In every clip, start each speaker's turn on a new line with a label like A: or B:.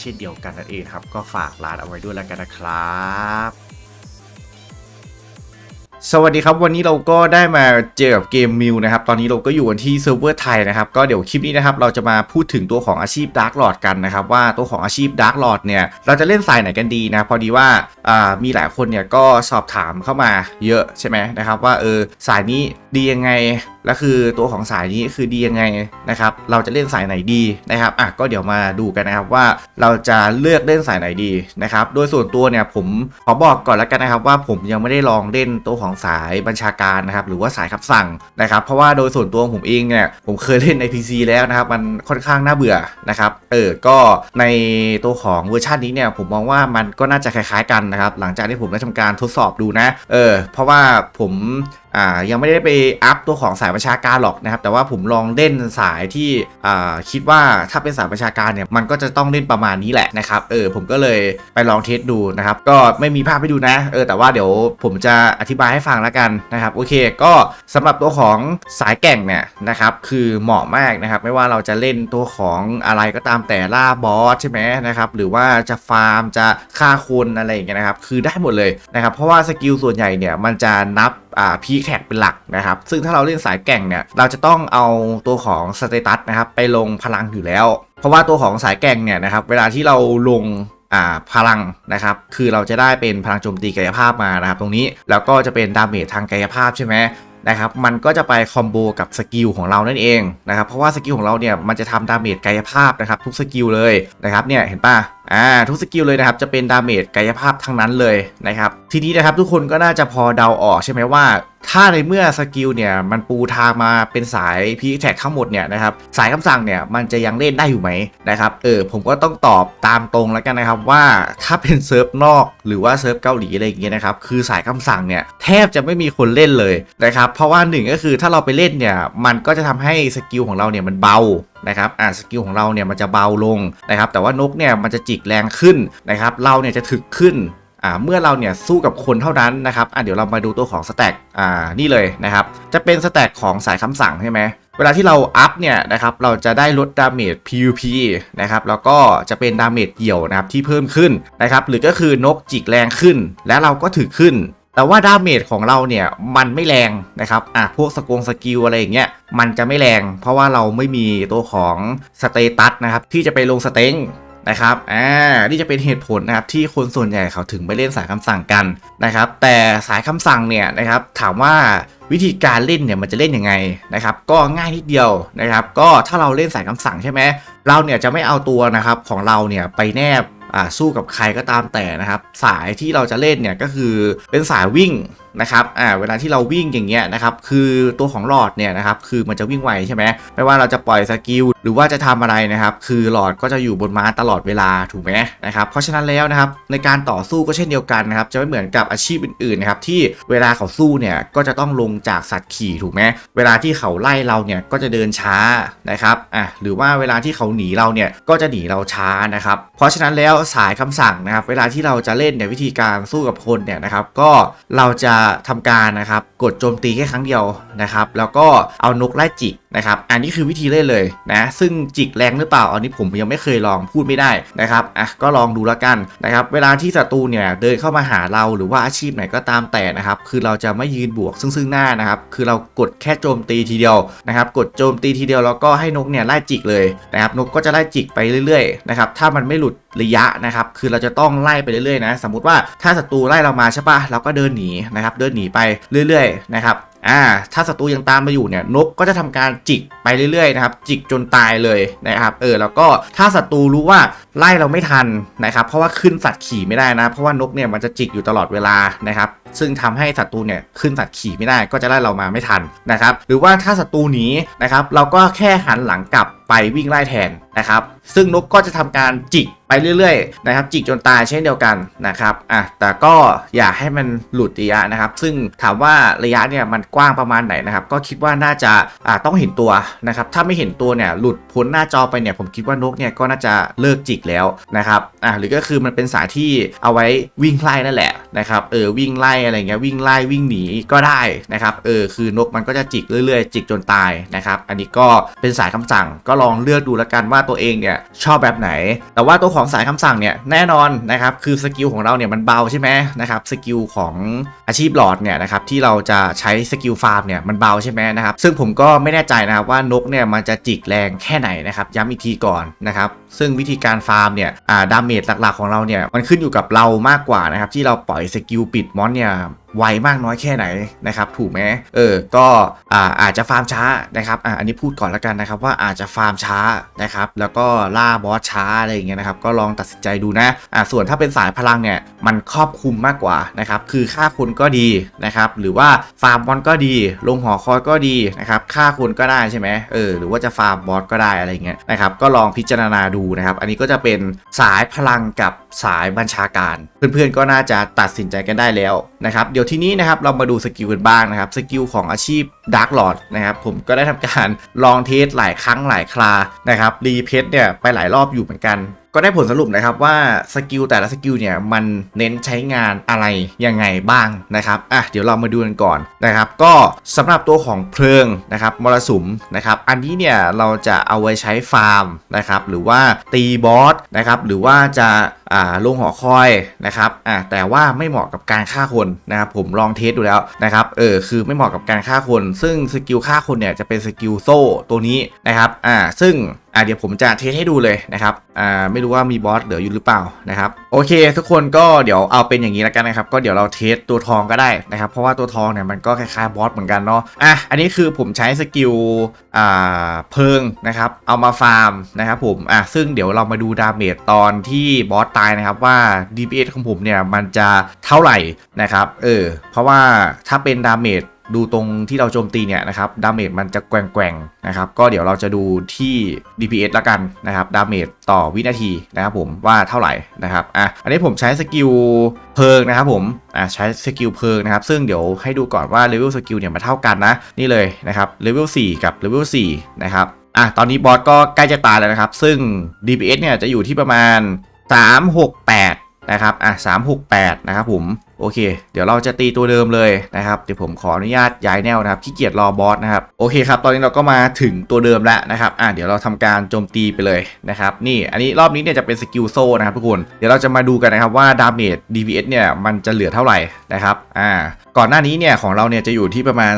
A: เช่นเดียวกันนั่นเองครับ ก็ฝากร้านเอาไว้ด้วยแล้วกันนะครับสวัสดีครับ วันนี้เราก็ได้มาเจอกับเกมมิวนะครับ ตอนนี้เราก็อยู่กันที่เซิร์ฟเวอร์ไทยนะครับ ก็เดี๋ยวคลิปนี้นะครับ เราจะมาพูดถึงตัวของอาชีพดาร์กลอดกันนะครับ ว่าตัวของอาชีพดาร์กลอดเนี่ย เราจะเล่นสายไหนกันดีนะ พอดีว่าอ่ามีหลายคนเนี่ยก็สอบถามเข้ามาเยอะใช่ไหมนะครับ ว่าเออสายนี้ดียังไงและคือตัวของสายนี้คือดียังไงนะครับ เราจะเล่นสายไหนดีนะครับอะก็เดี๋ยวมาดูกันนะครับว่าเราจะเลือกเล่นสายไหนดีนะครับ โดยส่วนตัวเนี่ยผมขอบอกก่อนแล้วกันนะครับ ว่าผมยังไม่ได้ลองเล่นตัวของสายบัญชาการนะครับ หรือว่าสายคำสั่งนะครับ เพราะว่าโดยส่วนตัวผมเองเนี่ยผมเคยเล่นใน PC แล้วนะครับ มันค่อนข้างน่าเบื่อนะครับเออก็ในตัวของเวอร์ชันนี้เนี่ยผมมองว่ามันก็น่าจะคล้ายๆกันนะครับ หลังจากที่ผมได้ทำการทดสอบดูนะ เออ เพราะว่าผมอ่ายังไม่ได้ไปอัพตัวของสายประชาการหรอกนะครับ แต่ว่าผมลองเล่นสายที่อ่าคิดว่าถ้าเป็นสายประชาการเนี่ยมันก็จะต้องเล่นประมาณนี้แหละนะครับเออผมก็เลยไปลองเทสดูนะครับ ก็ไม่มีภาพให้ดูนะเออแต่ว่าเดี๋ยวผมจะอธิบายให้ฟังแล้วกันนะครับโอเค ก็สำหรับตัวของสายแก่งเนี่ยนะครับคือเหมาะมากนะครับไม่ว่าเราจะเล่นตัวของอะไรก็ตามแต่ล่าบอสใช่ไหมนะครับหรือว่าจะฟาร์มจะฆ่าคนอะไรอย่างเงี้ยนะครับคือได้หมดเลยนะครับเพราะว่าสกิลส่วนใหญ่เนี่ยมันจะนับพีแท็กเป็นหลักนะครับ ซึ่งถ้าเราเล่นสายแก่งเนี่ย เราจะต้องเอาตัวของสเตตัสนะครับไปลงพลังอยู่แล้ว เพราะว่าตัวของสายแก่งเนี่ยนะครับ เวลาที่เราลงาพลังนะครับ คือเราจะได้เป็นพลังโจมตีกายภาพมานะครับ ตรงนี้ แล้วก็จะเป็นดาเมจทางกายภาพใช่ไหม นะครับมันก็จะไปคอมโบกับสกิลของเรานั่นเองนะครับเพราะว่าสกิลของเราเนี่ยมันจะทำดาเมจกายภาพนะครับทุกสกิลเลยนะครับเนี่ยเห็นป่ะอ่าทุกสกิลเลยนะครับจะเป็นดาเมจกายภาพทั้งนั้นเลยนะครับทีนี้นะครับทุกคนก็น่าจะพอเดาออกใช่ไหมว่า ถ้าในเมื่อสกิลเนี่ยมันปูทางมาเป็นสายพีแท็กทั้งหมดเนี่ยนะครับสายคำสั่งเนี่ยมันจะยังเล่นได้อยู่ไหมนะครับเออผมก็ต้องตอบตามตรงแล้วกันนะครับว่าถ้าเป็นเซิร์ฟนอกหรือว่าเซิร์ฟเกาหลีอะไรอย่างเงี้ยนะครับคือสายคำสั่งเนี่ยแทบจะไม่มีคนเล่นเลยนะครับเพราะว่าหนึ่งก็คือถ้าเราไปเล่นเนี่ย มันก็จะทำให้สกิลของเราเนี่ยมันเบานะครับอ่าสกิลของเราเนี่ยมันจะเบาลงนะครับ แต่ว่านกเนี่ยมันจะจิกแรงขึ้นนะครับ เราเนี่ยจะถึกขึ้นอ่าเมื่อเราเนี่ยสู้กับคนเท่านั้นนะครับอ่าเดี๋ยวเรามาดูตัวของสแต็กอ่านี่เลยนะครับ จะเป็นสแต็กของสายคำสั่งใช่ไหมเวลาที่เราอัพเนี่ยนะครับเราจะได้ลดดาเมจ PVP นะครับแล้วก็จะเป็นดาเมจเกี่ยวนะครับที่เพิ่มขึ้นนะครับหรือก็คือนกจิกแรงขึ้น และเราก็ถือขึ้น แต่ว่าดาเมจของเราเนี่ยมันไม่แรงนะครับอะพวกสกงสกิลอะไรอย่างเงี้ยมันจะไม่แรง เพราะว่าเราไม่มีตัวของสเตตัสนะครับที่จะไปลงสเต็งนะครับ อ่า นี่จะเป็นเหตุผลนะครับที่คนส่วนใหญ่เขาถึงไม่เล่นสายคำสั่งกันนะครับ แต่สายคำสั่งเนี่ยนะครับถามว่าวิธีการเล่นเนี่ยมันจะเล่นยังไงนะครับ ก็ง่ายนิดเดียวนะครับ ก็ถ้าเราเล่นสายคำสั่งใช่ไหมเราเนี่ยจะไม่เอาตัวนะครับของเราเนี่ยไปแนบ สู้กับใครก็ตามแต่นะครับ สายที่เราจะเล่นเนี่ยก็คือเป็นสายวิ่งนะครับ อ่า เวลาที่เราวิ่งอย่างเงี้ยนะครับ คือตัวของหลอดเนี่ยนะครับ คือมันจะวิ่งไวใช่ไหม ไม่ว่าเราจะปล่อยสกิลหรือว่าจะทำอะไรนะครับ คือหลอดก็จะอยู่บนม้าตลอดเวลาถูกไหมนะครับ เพราะฉะนั้นแล้วนะครับ ในการต่อสู้ก็เช่นเดียวกันนะครับ จะไม่เหมือนกับอาชีพอื่นๆนะครับ ที่เวลาเขาสู้เนี่ย ก็จะต้องลงจากสัตว์ขี่ถูกไหมเวลาที่เขาไล่เราเนี่ยก็จะเดินช้านะครับ อะหรือว่าเวลาที่เขาหนีเราเนี่ย ก็จะหนีเราช้านะครับ เพราะฉะนั้นแล้วสายคำสั่งนะครับ เวลาที่เราจะเล่นเนี่ยวิธีการสู้กับคนเนี่ยนะครับ ก็เราจะทำการนะครับ กดโจมตีแค่ครั้งเดียวนะครับ แล้วก็เอานกไล่จิกนะครับ อันนี้คือวิธีเล่นเลยนะ ซึ่งจิกแรงหรือเปล่า อันนี้ผมยังไม่เคยลองพูดไม่ได้นะครับ อะ ก็ลองดูแล้วกันนะครับ เวลาที่ศัตรูเนี่ยเดินเข้ามาหาเราหรือว่าอาชีพไหนก็ตามแต่นะครับ คือเราจะไม่ยืนบวกซึ่งซึ่งหน้านะครับ คือเรากดแค่โจมตีทีเดียวนะครับ กดโจมตีทีเดียวแล้วก็ให้นกเนี่ยไล่จิกเลยนะครับ นกก็จะไล่จิกไปเรื่อยๆนะครับ ถ้ามันไม่หลุดระยะนะครับ คือเราจะต้องไล่ไปเรื่อยๆนะ สมมติว่าถ้าศัตรูไล่เรามาใช่ปะเราก็เดินหนีนะครับ เดินหนีไปเรื่อยนะครับอ่าถ้าศัตรูยังตามมาอยู่เนี่ยนกก็จะทำการจิกไปเรื่อยๆนะครับจิกจนตายเลยนะครับเออแล้วก็ถ้าศัตรูรู้ว่าไล่เราไม่ทันนะครับเพราะว่าขึ้นสัตว์ขี่ไม่ได้นะเพราะว่านกเนี่ยมันจะจิกอยู่ตลอดเวลานะครับซึ่งทำให้ศัตรูเนี่ยขึ้นสัตว์ขี่ไม่ได้ก็จะไล่เรามาไม่ทันนะครับหรือว่าถ้าศัตรูหนีนะครับเราก็แค่หันหลังกลับ ไปวิ่งไล่แทนนะครับ ซึ่งนกก็จะทำการจิกไปเรื่อยๆนะครับจิกจนตายเช่นเดียวกันนะครับอะแต่ก็อย่าให้มันหลุดระยะนะครับ ซึ่งถามว่าระยะเนี่ยมันกว้างประมาณไหนนะครับ ก็คิดว่าน่าจะอ่าต้องเห็นตัวนะครับ ถ้าไม่เห็นตัวเนี่ยหลุดพ้นหน้าจอไปเนี่ยผมคิดว่านกเนี่ยก็น่าจะเลิกจิกแล้วนะครับอะหรือก็คือมันเป็นสายที่เอาไว้วิ่งไล่นั่นแหละนะครับเออวิ่งไล่อะไรเงี้ยวิ่งไล่วิ่งหนีก็ได้นะครับเออคือนกมันก็จะจิกเรื่อยๆ จิกจนตายนะครับ อันนี้ก็เป็นสายคำสั่งก็ลองเลือกดูล้วกันว่าตัวเองเนี่ยชอบแบบไหน แต่ว่าตัวของสายคำสั่งเนี่ยแน่นอนนะครับคือสกิลของเราเนี่ยมันเบาใช่ไหมนะครับสกิลของอาชีพหลอดเนี่ยนะครับที่เราจะใช้สกิลฟาร์มเนี่ยมันเบาใช่ไหมนะครับซึ่งผมก็ไม่แน่ใจนะครับว่านกเนี่ยมันจะจิกแรงแค่ไหนนะครับย้ำอีกทีก่อนนะครับซึ่งวิธีการฟาร์มเนี่ยอ่าดาเมจหลักๆของเราเนี่ยมันขึ้นอยู่กับเรามากกว่านะครับที่เราปล่อยสกิลปิดมอนเนี่ย ไวมากน้อยแค่ไหนนะครับถูกไหมเออก็อ่าอาจจะฟาร์มช้านะครับอ่าอันนี้พูดก่อนแล้วกันนะครับว่าอาจจะฟาร์มช้านะครับแล้วก็ล่าบอสช้าอะไรอย่างเงี้ยนะครับก็ลองตัดสินใจดูนะอ่าส่วนถ้าเป็นสายพลังเนี่ยมันครอบคลุมมากกว่านะครับคือฆ่าคนก็ดีนะครับหรือว่าฟาร์มบอลก็ดี ลงหอคอยก็ดีนะครับฆ่าคนก็ได้ใช่ไหมเออหรือว่าจะฟาร์มบอสก็ได้อะไรเงี้ยนะครับก็ลองพิจารณาดูนะครับอันนี้ก็จะเป็นสายพลังกับสายบัญชาการ เพื่อนๆก็น่าจะตัดสินใจกันได้แล้ว นะครับเดี๋ยวทีนี้นะครับเรามาดูสกิลกันบ้างนะครับสกิลของอาชีพ Dark Lord นะครับผมก็ได้ทำการลองเทสหลายครั้งหลายครานะครับรีเพชเนี่ยไปหลายรอบอยู่เหมือนกันก็ได้ผลสรุปนะครับว่าสกิลแต่ละสกิลเนี่ยมันเน้นใช้งานอะไรยังไงบ้างนะครับอะเดี๋ยวเรามาดูกันก่อนนะครับ ก็สำหรับตัวของเพลิงนะครับมรสุมนะครับ อันนี้เนี่ยเราจะเอาไว้ใช้ฟาร์มนะครับหรือว่าตีบอสนะครับหรือว่าจะอ่าลงหอคอยนะครับอะแต่ว่าไม่เหมาะกับการฆ่าคนนะครับผมลองเทสดูแล้วนะครับเออคือไม่เหมาะกับการฆ่าคนซึ่งสกิลฆ่าคนเนี่ยจะเป็นสกิลโซ่ตัวนี้นะครับอ่าซึ่งอะเดี๋ยวผมจะเทสให้ดูเลยนะครับอ่าไม่รู้ว่ามีบอสเหลืออยู่หรือเปล่านะครับโอเค ทุกคนก็เดี๋ยวเอาเป็นอย่างนี้แล้วกันนะครับ ก็เดี๋ยวเราเทสตัวทองก็ได้นะครับ เพราะว่าตัวทองเนี่ยมันก็คล้ายๆบอสเหมือนกันเนาะอะอันนี้คือผมใช้สกิลอ่าเพิงนะครับเอามาฟาร์มนะครับผมอะซึ่งเดี๋ยวเรามาดูดาเมจตอนที่บอสตายนะครับว่า DPS ของผมเนี่ยมันจะเท่าไหร่นะครับเออเพราะว่าถ้าเป็นดาเมจ ดูตรงที่เราโจมตีเนี่ยนะครับดาเมจมันจะแกว่งๆนะครับก็เดี๋ยวเราจะดูที่ DPS ละกันนะครับดาเมจต่อวินาทีนะครับผมว่าเท่าไหร่นะครับอะอันนี้ผมใช้สกิลเพลิงนะครับผมอะใช้สกิลเพลิงนะครับซึ่งเดี๋ยวให้ดูก่อนว่าเลเวลสกิลเนี่ยมันเท่ากันนะนี่เลยนะครับเลเวล4กับเลเวล4นะครับอะตอนนี้บอสก็ใกล้จะตายแล้วนะครับ ซึ่ง DPS เนี่ยจะอยู่ที่ประมาณ 368 นะครับอะ368นะครับผมโอเค เดี๋ยวเราจะตีตัวเดิมเลยนะครับ เดี๋ยวผมขออนุญาตย้ายแนวนะครับขี้เกียจรอบอสนะครับ โอเคครับ ตอนนี้เราก็มาถึงตัวเดิมแล้วนะครับ อะเดี๋ยวเราทำการโจมตีไปเลยนะครับ นี่ อันนี้รอบนี้เนี่ยจะเป็นสกิลโซ่นะครับทุกคน เดี๋ยวเราจะมาดูกันนะครับว่าดาเมจ DPS เนี่ยมันจะเหลือเท่าไหร่นะครับ อ่า ก่อนหน้านี้เนี่ยของเราเนี่ยจะอยู่ที่ประมาณ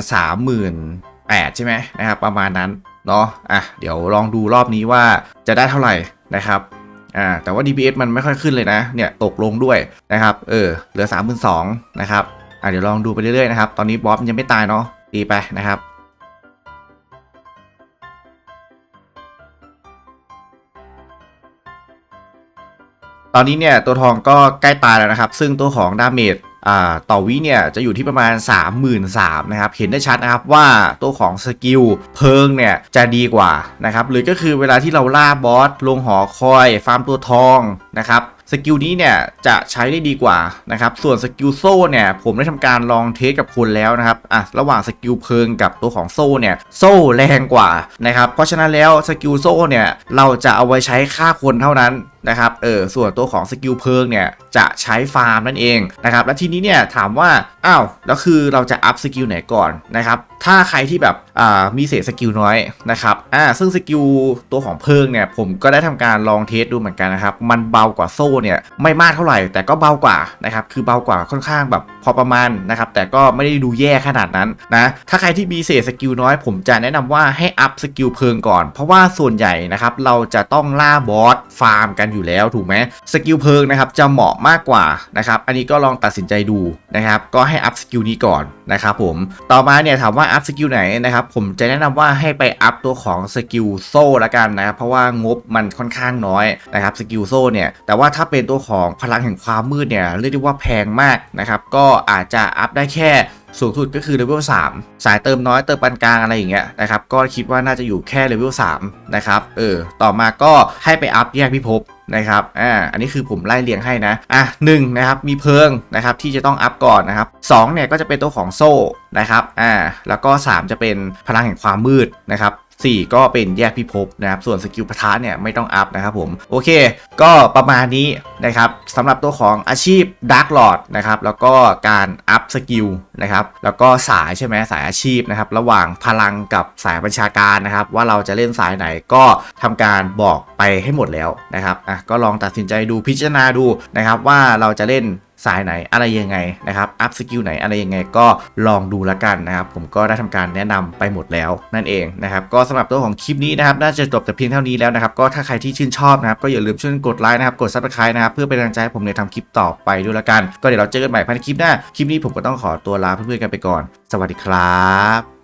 A: 38,000ใช่ไหมนะครับประมาณนั้นเนาะ อะ เดี๋ยวลองดูรอบนี้ว่าจะได้เท่าไหร่นะครับ อ่าแต่ว่า DPS มันไม่ค่อยขึ้นเลยนะเนี่ยตกลงด้วยนะครับเออเหลือ 3 2 0 0 0นะครับอ่าเดี๋ยวลองดูไปเรื่อยๆนะครับตอนนี้บอสยังไม่ตายเนาะตีไปนะครับตอนนี้เนี่ยตัวทองก็ใกล้ตายแล้วนะครับ ซึ่งตัวของดาเมจ ต่อวิเนี่ยจะอยู่ที่ประมาณ 33,000นะครับ เห็นได้ชัดนะครับว่าตัวของสกิลเพิงเนี่ยจะดีกว่านะครับ หรือก็คือเวลาที่เราล่าบอสลงหอคอย ฟาร์มตัวทองนะครับสกิลนี้เนี่ยจะใช้ได้ดีกว่านะครับส่วนสกิลโซ่เนี่ยผมได้ทำการลองเทสกับคนแล้วนะครับอะระหว่างสกิลเพิงกับตัวของโซ่เนี่ยโซ่แรงกว่านะครับเพราะฉะนั้นแล้วสกิลโซ่เนี่ยเราจะเอาไว้ใช้ฆ่าคนเท่านั้น นะครับเออส่วนตัวของสกิลเพิงเนี่ยจะใช้ฟาร์มนั่นเองนะครับและทีนี้เนี่ยถามว่าอ้าวแล้วคือเราจะอัพสกิลไหนก่อนนะครับถ้าใครที่แบบอ่ามีเศษสกิลน้อยนะครับอ่าซึ่งสกิลตัวของเพิงเนี่ยผมก็ได้ทำการลองเทสดูเหมือนกันนะครับมันเบากว่าโซ่เนี่ยไม่มากเท่าไหร่ แต่ก็เบากว่านะครับคือเบากว่าค่อนข้างแบบพอประมาณนะครับแต่ก็ไม่ได้ดูแย่ขนาดนั้นนะถ้าใครที่มีเศษสกิลน้อย ผมจะแนะนำว่าให้อัพสกิลเพิงก่อน เพราะว่าส่วนใหญ่นะครับเราจะต้องล่าบอสฟาร์มกันอยู่แล้วถูกไหมสกิลเพิงนะครับจะเหมาะมากกว่านะครับอันนี้ก็ลองตัดสินใจดูนะครับก็ให้อัพสกิลนี้ก่อนนะครับผมต่อมาเนี่ยถามว่าอัพสกิลไหนนะครับผมจะแนะนำว่าให้ไปอัพตัวของสกิลโซ่ละกันนะครับเพราะว่างบมันค่อนข้างน้อยนะครับสกิลโซ่เนี่ยแต่ว่าถ้าเป็นตัวของพลังแห่งความมืดเนี่ยเรียกได้ว่าแพงมากนะครับก็อาจจะอัพได้แค่ สูงสุดก็คือเลเวล3สายเติมน้อยเติมปานกลางอะไรอย่างเงี้ยนะครับก็คิดว่าน่าจะอยู่แค่เลเวล3นะครับเออต่อมาก็ให้ไปอัพแยกพิภพนะครับอ่าอันนี้คือผมไล่เรียงให้นะอะหนึ่งนะครับมีเพิงนะครับที่จะต้องอัพก่อนนะครับสองเนี่ยก็จะเป็นตัวของโซ่นะครับอ่าแล้วก็ 3 จะเป็นพลังแห่งความมืดนะครับ 4 ก็เป็นแยกพิภพนะครับ ส่วนสกิลปะทะเนี่ยไม่ต้องอัพนะครับผม โอเค ก็ประมาณนี้นะครับสำหรับตัวของอาชีพ Dark Lord นะครับ แล้วก็การอัพสกิลนะครับ แล้วก็สายใช่ไหมสายอาชีพนะครับ ระหว่างพลังกับสายบัญชาการนะครับ ว่าเราจะเล่นสายไหนก็ทำการบอกไปให้หมดแล้วนะครับ อะ ก็ลองตัดสินใจดูพิจารณาดูนะครับว่าเราจะเล่น สายไหนอะไรยังไงนะครับอัพสกิลไหนอะไรยังไงก็ลองดูล้วกันนะครับ ผมก็ได้ทำการแนะนำไปหมดแล้วนั่นเองนะครับก็สำหรับตัวของคลิปนี้นะครับน่าจะจบแต่เพียงเท่านี้แล้วนะครับก็ถ้าใครที่ชื่นชอบนะครับก็อย่าลืมช่วยกดไลค์นะครับกดซับสไครต์นะครับเพื่อเป็นกำลังใจให้ผมในทำคลิปต่อไปด้วยละกัน ก็เดี๋ยวเราเจอกันใหม่ภายในคลิปหน้าคลิปนี้ผมก็ต้องขอตัวลาเพื่อนๆกันไปก่อน สวัสดีครับ